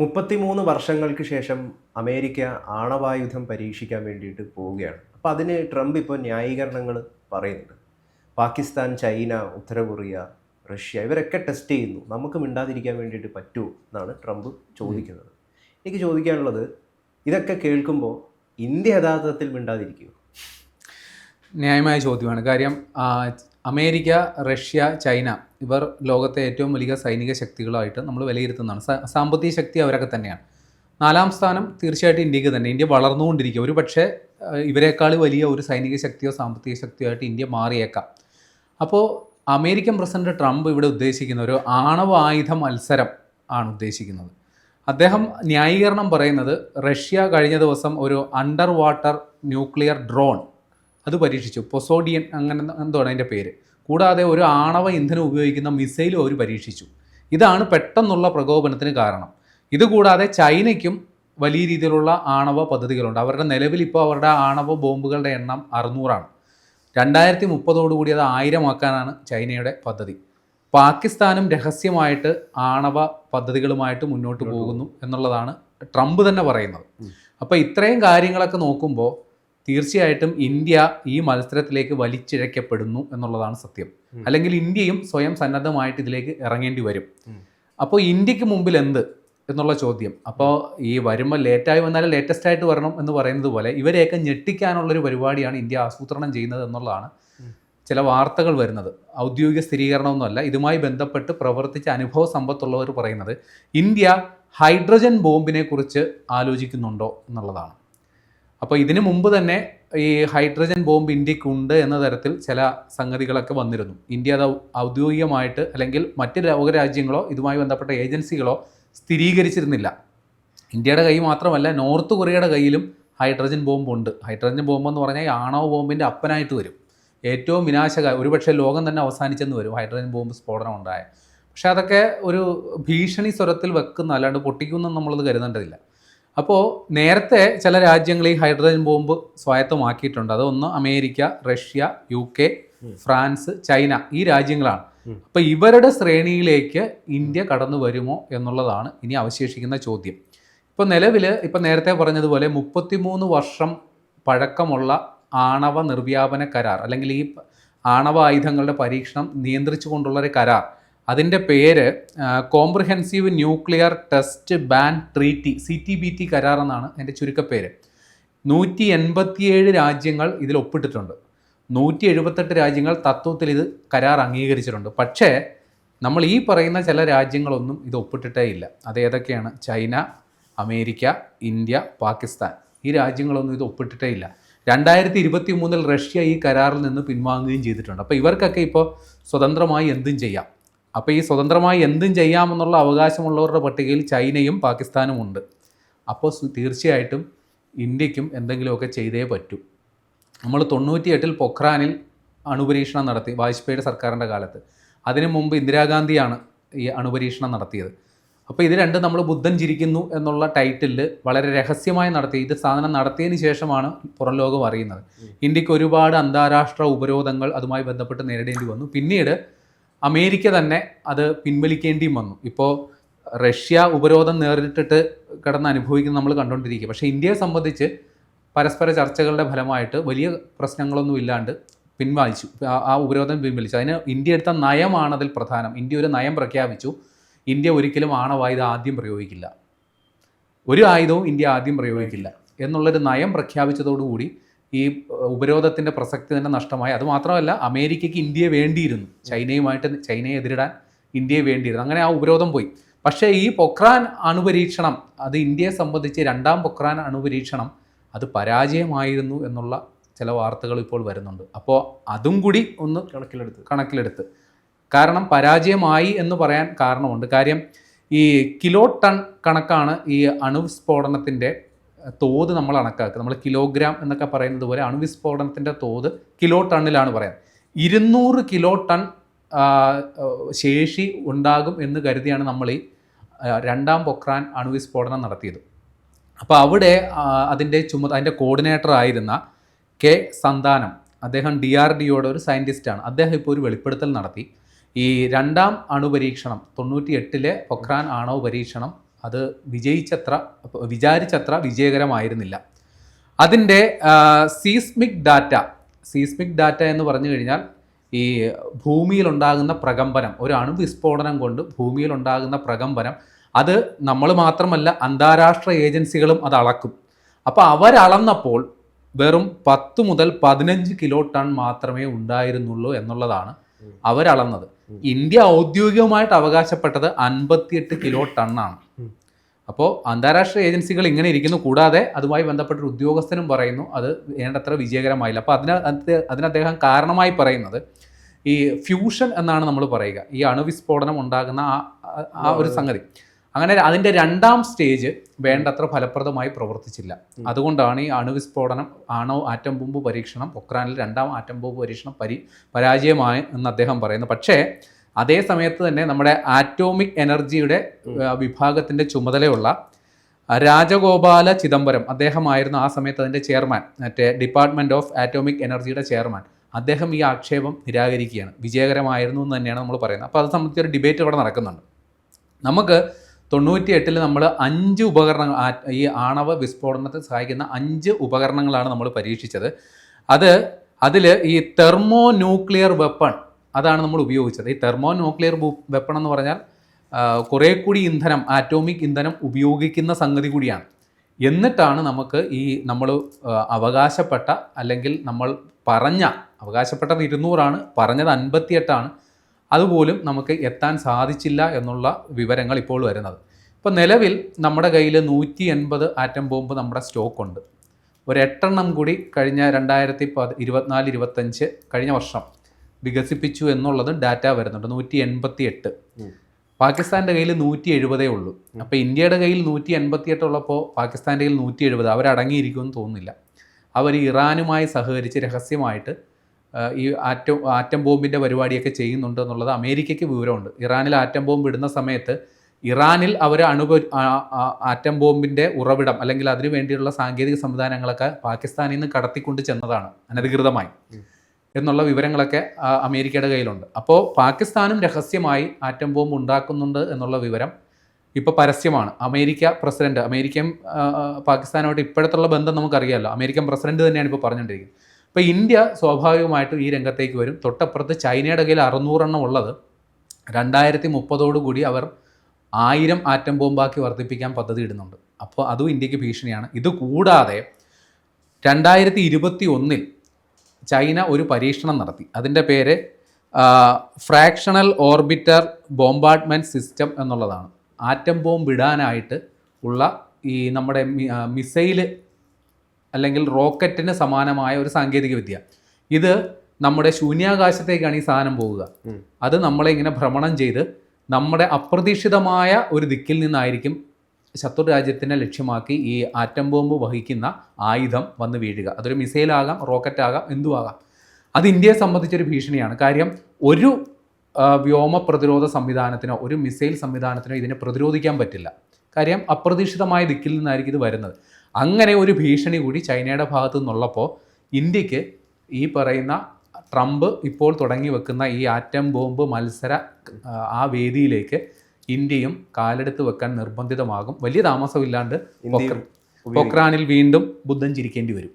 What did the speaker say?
മുപ്പത്തിമൂന്ന് വർഷങ്ങൾക്ക് ശേഷം അമേരിക്ക ആണവായുധം പരീക്ഷിക്കാൻ വേണ്ടിയിട്ട് പോവുകയാണ്. അപ്പോൾ അതിന് ട്രംപ് ഇപ്പോൾ ന്യായീകരണങ്ങൾ പറയുന്നുണ്ട്. പാകിസ്ഥാൻ ചൈന ഉത്തര കൊറിയ റഷ്യ ഇവരൊക്കെ ടെസ്റ്റ് ചെയ്യുന്നു. നമുക്ക് മിണ്ടാതിരിക്കാൻ വേണ്ടിയിട്ട് പറ്റുമോ എന്നാണ് ട്രംപ് ചോദിക്കുന്നത്. എനിക്ക് ചോദിക്കാനുള്ളത് ഇതൊക്കെ കേൾക്കുമ്പോൾ ഇന്ത്യ യഥാർത്ഥത്തിൽ മിണ്ടാതിരിക്കുമോ ന്യായമായ ചോദ്യമാണ്. കാര്യം അമേരിക്ക റഷ്യ ചൈന ഇവർ ലോകത്തെ ഏറ്റവും വലിയ സൈനിക ശക്തികളായിട്ട് നമ്മൾ വിലയിരുത്തുന്നതാണ്. സാമ്പത്തിക ശക്തി അവരൊക്കെ തന്നെയാണ്. നാലാം സ്ഥാനം തീർച്ചയായിട്ടും ഇന്ത്യയ്ക്ക് തന്നെ. ഇന്ത്യ വളർന്നുകൊണ്ടിരിക്കുക. ഒരു പക്ഷേ ഇവരെക്കാൾ വലിയ ഒരു സൈനിക ശക്തിയോ സാമ്പത്തിക ശക്തിയോ ആയിട്ട് ഇന്ത്യ മാറിയേക്കാം. അപ്പോൾ അമേരിക്കൻ പ്രസിഡന്റ് ട്രംപ് ഇവിടെ ഉദ്ദേശിക്കുന്ന ഒരു ആണവ ആയുധ മത്സരം ആണ് ഉദ്ദേശിക്കുന്നത്. അദ്ദേഹം ന്യായീകരണം പറയുന്നത് റഷ്യ കഴിഞ്ഞ ദിവസം ഒരു അണ്ടർ വാട്ടർ ന്യൂക്ലിയർ ഡ്രോൺ അത് പരീക്ഷിച്ചു. പൊസോഡിയൻ അങ്ങനെ എന്താണ് അതിന്റെ പേര്. കൂടാതെ ഒരു ആണവ ഇന്ധനം ഉപയോഗിക്കുന്ന മിസൈലും അവർ പരീക്ഷിച്ചു. ഇതാണ് പെട്ടെന്നുള്ള പ്രകോപനത്തിന് കാരണം. ഇതുകൂടാതെ ചൈനയ്ക്കും വലിയ രീതിയിലുള്ള ആണവ പദ്ധതികളുണ്ട്. അവരുടെ നിലവിൽ ഇപ്പോൾ അവരുടെ ആണവ ബോംബുകളുടെ എണ്ണം അറുന്നൂറാണ്. രണ്ടായിരത്തി മുപ്പതോടുകൂടി അത് ആയിരമാക്കാനാണ് ചൈനയുടെ പദ്ധതി. പാകിസ്ഥാനും രഹസ്യമായിട്ട് ആണവ പദ്ധതികളുമായിട്ട് മുന്നോട്ട് പോകുന്നു എന്നുള്ളതാണ് ട്രംപ് തന്നെ പറയുന്നത്. അപ്പോൾ ഇത്രയും കാര്യങ്ങളൊക്കെ നോക്കുമ്പോൾ തീർച്ചയായിട്ടും ഇന്ത്യ ഈ മത്സരത്തിലേക്ക് വലിച്ചിഴക്കപ്പെടുന്നു എന്നുള്ളതാണ് സത്യം. അല്ലെങ്കിൽ ഇന്ത്യയും സ്വയം സന്നദ്ധമായിട്ട് ഇതിലേക്ക് ഇറങ്ങേണ്ടി വരും. അപ്പോൾ ഇന്ത്യയ്ക്ക് മുമ്പിൽ എന്ത് എന്നുള്ള ചോദ്യം. അപ്പോൾ ഈ വരുമ്പോൾ ലേറ്റായി വന്നാലും ലേറ്റസ്റ്റ് ആയിട്ട് വരണം എന്ന് പറയുന്നത് പോലെ ഇവരെയൊക്കെ ഞെട്ടിക്കാനുള്ളൊരു പരിപാടിയാണ് ഇന്ത്യ ആസൂത്രണം ചെയ്യുന്നത് എന്നുള്ളതാണ് ചില വാർത്തകൾ വരുന്നത്. ഔദ്യോഗിക സ്ഥിരീകരണമൊന്നുമല്ല ഇതുമായി ബന്ധപ്പെട്ട് പ്രവർത്തിച്ച അനുഭവ സമ്പത്തുള്ളവർ പറയുന്നത് ഇന്ത്യ ഹൈഡ്രജൻ ബോംബിനെ കുറിച്ച് ആലോചിക്കുന്നുണ്ടോ? എന്നുള്ളതാണ്. അപ്പോൾ ഇതിനു മുമ്പ് തന്നെ ഈ ഹൈഡ്രജൻ ബോംബ് ഇന്ത്യക്കുണ്ട് എന്ന തരത്തിൽ ചില സംഗതികളൊക്കെ വന്നിരുന്നു. ഇന്ത്യ അത് ഔദ്യോഗികമായിട്ട് അല്ലെങ്കിൽ മറ്റ് ലോകരാജ്യങ്ങളോ ഇതുമായി ബന്ധപ്പെട്ട ഏജൻസികളോ സ്ഥിരീകരിച്ചിരുന്നില്ല. ഇന്ത്യയുടെ കൈ മാത്രമല്ല നോർത്ത് കൊറിയയുടെ കയ്യിലും ഹൈഡ്രജൻ ബോംബ് ഉണ്ട് ഹൈഡ്രജൻ ബോംബ് എന്ന് പറഞ്ഞാൽ ആണവ ബോംബിന്റെ അപ്പനായിട്ട് വരും. ഏറ്റവും വിനാശക ഒരുപക്ഷെ ലോകം തന്നെ അവസാനിച്ചെന്ന് വരും ഹൈഡ്രജൻ ബോംബ് സ്ഫോടനം ഉണ്ടായ പക്ഷേ അതൊക്കെ ഒരു ഭീഷണി സ്വരത്തിൽ വെക്കുന്ന അല്ലാണ്ട് പൊട്ടിക്കുമെന്നും നമ്മളത് കരുതേണ്ടതില്ല. അപ്പോൾ നേരത്തെ ചില രാജ്യങ്ങൾ ഈ ഹൈഡ്രജൻ ബോംബ് സ്വായത്തമാക്കിയിട്ടുണ്ട്. അതൊന്ന് America Russia U K France China ഈ രാജ്യങ്ങളാണ്. അപ്പൊ അപ്പോൾ ഇവരുടെ ശ്രേണിയിലേക്ക് ഇന്ത്യ കടന്നു വരുമോ എന്നുള്ളതാണ് ഇനി അവശേഷിക്കുന്ന ചോദ്യം. ഇപ്പോൾ നിലവിൽ ഇപ്പോൾ നേരത്തെ പറഞ്ഞതുപോലെ മുപ്പത്തിമൂന്ന് വർഷം പഴക്കമുള്ള ആണവ നിർവ്യാപന കരാർ അല്ലെങ്കിൽ ഈ ആണവ ആയുധങ്ങളുടെ പരീക്ഷണം നിയന്ത്രിച്ചുകൊണ്ടുള്ള ഒരു കരാർ അതിന്റെ പേര് comprehensive nuclear test ban treaty C T B T കരാർ എന്നാണ് എന്റെ ചുരുക്കപ്പേര്. നൂറ്റി എൺപത്തിയേഴ് രാജ്യങ്ങൾ ഇതിൽ ഒപ്പിട്ടിട്ടുണ്ട്. നൂറ്റി എഴുപത്തെട്ട് രാജ്യങ്ങൾ തത്വത്തിൽ ഇത് കരാർ അംഗീകരിച്ചിട്ടുണ്ട്. പക്ഷേ നമ്മൾ ഈ പറയുന്ന ചില രാജ്യങ്ങളൊന്നും ഇത് ഒപ്പിട്ടിട്ടേ ഇല്ല. അത് ഏതൊക്കെയാണ്? China America India Pakistan. ഈ രാജ്യങ്ങളൊന്നും ഇത് ഒപ്പിട്ടിട്ടേ ഇല്ല. രണ്ടായിരത്തി ഇരുപത്തി മൂന്നിൽ റഷ്യ ഈ കരാറിൽ നിന്ന് പിൻവാങ്ങുകയും ചെയ്തിട്ടുണ്ട്. അപ്പോൾ ഇവർക്കൊക്കെ ഇപ്പോൾ സ്വതന്ത്രമായി എന്തും ചെയ്യാം. അപ്പോൾ ഈ സ്വതന്ത്രമായി എന്തും ചെയ്യാമെന്നുള്ള അവകാശമുള്ളവരുടെ പട്ടികയിൽ ചൈനയും പാകിസ്ഥാനും ഉണ്ട്. അപ്പോൾ തീർച്ചയായിട്ടും ഇന്ത്യക്കും എന്തെങ്കിലുമൊക്കെ ചെയ്തേ പറ്റൂ. നമ്മൾ തൊണ്ണൂറ്റിയെട്ടിൽ പൊഖ്രാനിൽ അണുപരീക്ഷണം നടത്തി വാജ്പേയിയുടെ സർക്കാരിന്റെ കാലത്ത്. അതിനു മുമ്പ് ഇന്ദിരാഗാന്ധിയാണ് ഈ അണുപരീക്ഷണം നടത്തിയത്. അപ്പോൾ ഇത് രണ്ടും നമ്മൾ ബുദ്ധൻ ചിരിക്കുന്നു എന്നുള്ള ടൈറ്റിലിൽ വളരെ രഹസ്യമായി നടത്തി ഇത് സാധനം നടത്തിയതിന് ശേഷമാണ് പുറം ലോകം അറിയുന്നത്. ഇന്ത്യയ്ക്ക് ഒരുപാട് അന്താരാഷ്ട്ര ഉപരോധങ്ങൾ അതുമായി ബന്ധപ്പെട്ട് നേരിടേണ്ടി വന്നു. പിന്നീട് അമേരിക്ക തന്നെ അത് പിൻവലിക്കേണ്ടിയും വന്നു. ഇപ്പോൾ റഷ്യ ഉപരോധം നേരിട്ടിട്ട് കിടന്ന് അനുഭവിക്കുന്ന നമ്മൾ കണ്ടുകൊണ്ടിരിക്കുക പക്ഷേ ഇന്ത്യയെ സംബന്ധിച്ച് പരസ്പര ചർച്ചകളുടെ ഫലമായിട്ട് വലിയ പ്രശ്നങ്ങളൊന്നും ഇല്ലാണ്ട് പിൻവലിച്ചു. ആ- ആ ഉപരോധം പിൻവലിച്ചു. അതിന് ഇന്ത്യ എടുത്ത നയമാണ് അതിൽ പ്രധാനം. ഇന്ത്യ ഒരു നയം പ്രഖ്യാപിച്ചു. ഇന്ത്യ ഒരിക്കലും ആണവായുധം ആദ്യം പ്രയോഗിക്കില്ല. ഒരു ആയുധവും ഇന്ത്യ ആദ്യം പ്രയോഗിക്കില്ല. എന്നുള്ളൊരു നയം പ്രഖ്യാപിച്ചതോടുകൂടി ഈ ഉപരോധത്തിന്റെ പ്രസക്തി തന്നെ നഷ്ടമായി. അത് മാത്രമല്ല അമേരിക്കയ്ക്ക് ഇന്ത്യയെ വേണ്ടിയിരുന്നു. ചൈനയുമായിട്ട് ചൈനയെ എതിരിടാൻ ഇന്ത്യയെ വേണ്ടിയിരുന്നു. അങ്ങനെ ആ ഉപരോധം പോയി. പക്ഷേ ഈ പൊക്രാൻ അണുപരീക്ഷണം അത് ഇന്ത്യയെ സംബന്ധിച്ച് രണ്ടാം പൊക്രാൻ അണുപരീക്ഷണം അത് പരാജയമായിരുന്നു എന്നുള്ള ചില വാർത്തകൾ ഇപ്പോൾ വരുന്നുണ്ട്. അപ്പോൾ അതും കൂടി ഒന്ന് കണക്കിലെടുത്ത്. കണക്കിലെടുത്ത്. കാരണം പരാജയമായി എന്ന് പറയാൻ കാരണമുണ്ട്. കാര്യം ഈ കിലോ ടൺ കണക്കാണ് ഈ അണുവിസ്ഫോടനത്തിന്റെ തോത് നമ്മൾ കണക്കാക്കുക നമ്മൾ കിലോഗ്രാം എന്നൊക്കെ പറയുന്നത് പോലെ അണുവിസ്ഫോടനത്തിന്റെ തോത് കിലോ ടണ്ണിലാണ് പറയാം. ഇരുന്നൂറ് കിലോ ടൺ ശേഷി ഉണ്ടാകും എന്ന് കരുതിയാണ് നമ്മൾ ഈ രണ്ടാം പൊക്രാൻ അണുവിസ്ഫോടനം നടത്തിയത്. അപ്പോൾ അവിടെ അതിന്റെ ചുമത അതിന്റെ കോർഡിനേറ്റർ ആയിരുന്ന കെ സന്താനം അദ്ദേഹം ഡി ആർ ഡിയോടെ ഒരു സയന്റിസ്റ്റാണ് അദ്ദേഹം ഇപ്പോൾ ഒരു വെളിപ്പെടുത്തൽ നടത്തി. ഈ രണ്ടാം അണുപരീക്ഷണം തൊണ്ണൂറ്റി എട്ടിലെ പൊഖ്രാൻ ആണവ പരീക്ഷണം അത് വിജയിച്ചത്ര വിചാരിച്ചത്ര വിജയകരമായിരുന്നില്ല. അതിന്റെ സീസ്മിക് ഡാറ്റ സീസ്മിക് ഡാറ്റ എന്ന് പറഞ്ഞു കഴിഞ്ഞാൽ ഈ ഭൂമിയിലുണ്ടാകുന്ന പ്രകമ്പനം ഒരു അണുവിസ്ഫോടനം കൊണ്ട് ഭൂമിയിലുണ്ടാകുന്ന പ്രകമ്പനം അത് നമ്മൾ മാത്രമല്ല അന്താരാഷ്ട്ര ഏജൻസികളും അത് അളക്കും. അപ്പോൾ അവരളന്നപ്പോൾ വെറും പത്ത് മുതൽ പതിനഞ്ച് കിലോ ടൺ മാത്രമേ ഉണ്ടായിരുന്നുള്ളൂ എന്നുള്ളതാണ് അവരളന്നത്. ഇന്ത്യ ഔദ്യോഗികമായിട്ട് അവകാശപ്പെട്ടത് അൻപത്തിയെട്ട് കിലോ ടണ്ണാണ്. അപ്പോൾ അന്താരാഷ്ട്ര ഏജൻസികൾ ഇങ്ങനെ ഇരിക്കുന്നു. കൂടാതെ അതുമായി ബന്ധപ്പെട്ട ഒരു ഉദ്യോഗസ്ഥനും പറയുന്നു അത് വേണ്ടത്ര വിജയകരമായില്ല. അപ്പോൾ അതിന് അത് അതിന് അദ്ദേഹം കാരണമായി പറയുന്നത് ഈ ഫ്യൂഷൻ എന്നാണ് നമ്മൾ പറയുക. ഈ അണുവിസ്ഫോടനം ഉണ്ടാകുന്ന ആ ഒരു സംഗതി. അങ്ങനെ അതിന്റെ രണ്ടാം സ്റ്റേജ് വേണ്ടത്ര ഫലപ്രദമായി പ്രവർത്തിച്ചില്ല. അതുകൊണ്ടാണ് ഈ അണുവിസ്ഫോടനം ആണോ ആറ്റം ബോംബ് പരീക്ഷണം ഒക്രാനിൽ രണ്ടാം ആറ്റം ബോംബ് പരീക്ഷണം പരി പരാജയമായി എന്ന് അദ്ദേഹം പറയുന്നു. പക്ഷേ അതേ സമയത്ത് തന്നെ നമ്മുടെ ആറ്റോമിക് എനർജിയുടെ വിഭാഗത്തിന്റെ വിഭാഗത്തിന്റെ ചുമതലയുള്ള രാജഗോപാല ചിദംബരം അദ്ദേഹമായിരുന്നു ആ സമയത്ത് അതിന്റെ ചെയർമാൻ മറ്റേ ഡിപ്പാർട്ട്മെന്റ് ഓഫ് ആറ്റോമിക് എനർജിയുടെ ചെയർമാൻ. അദ്ദേഹം ഈ ആക്ഷേപം നിരാകരിക്കുകയാണ്. വിജയകരമായിരുന്നു എന്ന് തന്നെയാണ് നമ്മൾ പറയുന്നത്. അപ്പോൾ അത് സംബന്ധിച്ച് ഒരു ഡിബേറ്റ് ഇവിടെ നടക്കുന്നുണ്ട്. നമുക്ക് തൊണ്ണൂറ്റി എട്ടിൽ നമ്മൾ അഞ്ച് ഉപകരണങ്ങൾ ഈ ആണവ വിസ്ഫോടനത്തെ സഹായിക്കുന്ന അഞ്ച് ഉപകരണങ്ങളാണ് നമ്മൾ പരീക്ഷിച്ചത്. അത് അതിൽ ഈ തെർമോ ന്യൂക്ലിയർ വെപ്പൺ അതാണ് നമ്മൾ ഉപയോഗിച്ചത്. ഈ തെർമോ ന്യൂക്ലിയർ വെപ്പൺ എന്ന് പറഞ്ഞാൽ കുറേ കൂടി ഇന്ധനം ആറ്റോമിക് ഇന്ധനം ഉപയോഗിക്കുന്ന സംഗതി കൂടിയാണ്. എന്നിട്ടാണ് നമുക്ക് ഈ നമ്മൾ അവകാശപ്പെട്ട അല്ലെങ്കിൽ നമ്മൾ പറഞ്ഞ അവകാശപ്പെട്ടത് ഇരുന്നൂറാണ് പറഞ്ഞത് അൻപത്തിയെട്ടാണ് അതുപോലും നമുക്ക് എത്താൻ സാധിച്ചില്ല എന്നുള്ള വിവരങ്ങൾ ഇപ്പോൾ വരുന്നത്. ഇപ്പോൾ നിലവിൽ നമ്മുടെ കയ്യിൽ നൂറ്റി എൺപത് ആറ്റം ബോംബ് നമ്മുടെ സ്റ്റോക്കുണ്ട്. ഒരു എട്ടെണ്ണം കൂടി കഴിഞ്ഞ രണ്ടായിരത്തി പത് ഇരുപത്തിനാല് ഇരുപത്തഞ്ച് കഴിഞ്ഞ വർഷം വികസിപ്പിച്ചു എന്നുള്ളത് ഡാറ്റ വരുന്നുണ്ട്. നൂറ്റി എൺപത്തി എട്ട്. പാകിസ്ഥാന്റെ കയ്യിൽ നൂറ്റി എഴുപതേ ഉള്ളൂ അപ്പോൾ ഇന്ത്യയുടെ കയ്യിൽ നൂറ്റി എൺപത്തി എട്ട് ഉള്ളപ്പോൾ പാകിസ്ഥാന്റെ കയ്യിൽ നൂറ്റി എഴുപത് അവരടങ്ങിയിരിക്കുമെന്ന് തോന്നുന്നില്ല. അവർ ഇറാനുമായി സഹകരിച്ച് രഹസ്യമായിട്ട് ഈ ആറ്റം ആറ്റം ബോംബിന്റെ പരിപാടിയൊക്കെ ചെയ്യുന്നുണ്ട് എന്നുള്ളത് അമേരിക്കയ്ക്ക് വിവരമുണ്ട്. ഇറാനിൽ ആറ്റം ബോംബ് ഇടുന്ന സമയത്ത് ഇറാനിൽ അവർ അണുപ ആറ്റം ബോംബിന്റെ ഉറവിടം അല്ലെങ്കിൽ അതിനു വേണ്ടിയുള്ള സാങ്കേതിക സംവിധാനങ്ങളൊക്കെ പാകിസ്ഥാനിൽ നിന്ന് കടത്തിക്കൊണ്ട് ചെന്നതാണ് അനധികൃതമായി എന്നുള്ള വിവരങ്ങളൊക്കെ അമേരിക്കയുടെ കയ്യിലുണ്ട്. അപ്പോൾ പാകിസ്ഥാനും രഹസ്യമായി ആറ്റം ബോംബ് ഉണ്ടാക്കുന്നുണ്ട് എന്നുള്ള വിവരം ഇപ്പോൾ പരസ്യമാണ്. അമേരിക്ക പ്രസിഡന്റ് അമേരിക്കയും പാകിസ്ഥാനുമായിട്ട് ഇപ്പോഴത്തുള്ള ബന്ധം നമുക്കറിയാമല്ലോ അമേരിക്കൻ പ്രസിഡന്റ് തന്നെയാണ് ഇപ്പോൾ പറഞ്ഞുകൊണ്ടിരിക്കുന്നത്. അപ്പോൾ ഇന്ത്യ സ്വാഭാവികമായിട്ടും ഈ രംഗത്തേക്ക് വരും. തൊട്ടപ്പുറത്ത് ചൈനയുടെ കയ്യിൽ അറുന്നൂറെണ്ണം ഉള്ളത്. രണ്ടായിരത്തി മുപ്പതോടുകൂടി അവർ ആയിരം ആറ്റം ബോംബാക്കി വർദ്ധിപ്പിക്കാൻ പദ്ധതി ഇടുന്നുണ്ട്. അപ്പോൾ അതും ഇന്ത്യയ്ക്ക് ഭീഷണിയാണ്. ഇത് കൂടാതെ രണ്ടായിരത്തി ഇരുപത്തി ഒന്നിൽ ചൈന ഒരു പരീക്ഷണം നടത്തി. അതിന്റെ പേര് ഫ്രാക്ഷണൽ ഓർബിറ്റർ ബോംബാർട്ട്മെന്റ് സിസ്റ്റം എന്നുള്ളതാണ്. ആറ്റം ബോംബ് ഇടാനായിട്ട് ഉള്ള ഈ നമ്മുടെ മിസൈൽ അല്ലെങ്കിൽ റോക്കറ്റിന് സമാനമായ ഒരു സാങ്കേതിക വിദ്യ. ഇത് നമ്മുടെ ശൂന്യാകാശത്തേക്കാണ് ഈ സാധനം പോവുക. അത് നമ്മളെ ഇങ്ങനെ ഭ്രമണം ചെയ്ത് നമ്മുടെ അപ്രതീക്ഷിതമായ ഒരു ദിക്കിൽ നിന്നായിരിക്കും ശത്രു രാജ്യത്തിനെ ലക്ഷ്യമാക്കി ഈ ആറ്റം ബോംബ് വഹിക്കുന്ന ആയുധം വന്ന് വീഴുക. അതൊരു മിസൈലാകാം റോക്കറ്റ് ആകാം എന്തുമാകാം അത് ഇന്ത്യയെ സംബന്ധിച്ചൊരു ഭീഷണിയാണ്. കാര്യം ഒരു വ്യോമ പ്രതിരോധ സംവിധാനത്തിനോ ഒരു മിസൈൽ സംവിധാനത്തിനോ ഇതിനെ പ്രതിരോധിക്കാൻ പറ്റില്ല. കാര്യം അപ്രതീക്ഷിതമായ ദിക്കിൽ നിന്നായിരിക്കും ഇത് വരുന്നത്. അങ്ങനെ ഒരു ഭീഷണി കൂടി ചൈനയുടെ ഭാഗത്തു നിന്നുള്ളപ്പോൾ ഇന്ത്യയ്ക്ക് ഈ പറയുന്ന ട്രംപ് ഇപ്പോൾ തുടങ്ങി വെക്കുന്ന ഈ ആറ്റം ബോംബ് മത്സര ആ, വേദിയിലേക്ക് ഇന്ത്യയും കാലെടുത്ത് വെക്കാൻ നിർബന്ധിതമാകും. വലിയ താമസമില്ലാണ്ട് പൊക്രാനിൽ വീണ്ടും ബുദ്ധൻ ചിരിക്കേണ്ടി വരും.